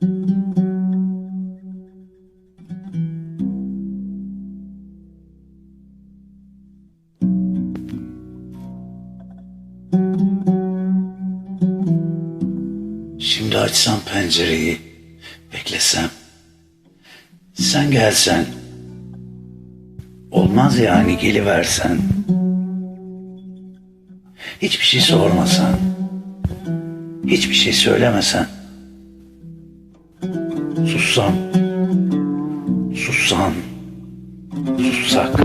Şimdi açsam pencereyi, beklesem. Sen gelsen. Olmaz yani geliversen. Hiçbir şey sormasan. Hiçbir şey söylemesen. Sussam. Sussan. Sussak.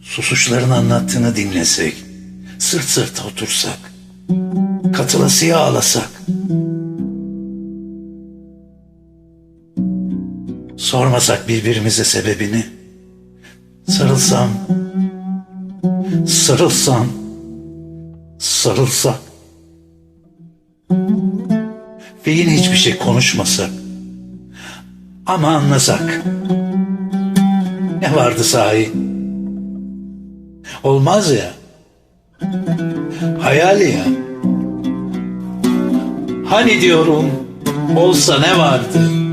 Susuşların anlattığını dinlesek. Sırt sırta otursak. Katılasıya ağlasak. Sormasak birbirimize sebebini. Sarılsam. Sarılsam. Sarılsak. Ve yine hiçbir şey konuşmasak. Ama anlasak. Ne vardı sahi? Olmaz ya. Hayal ya. Hani diyorum olsa ne vardı?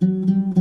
Mm-hmm.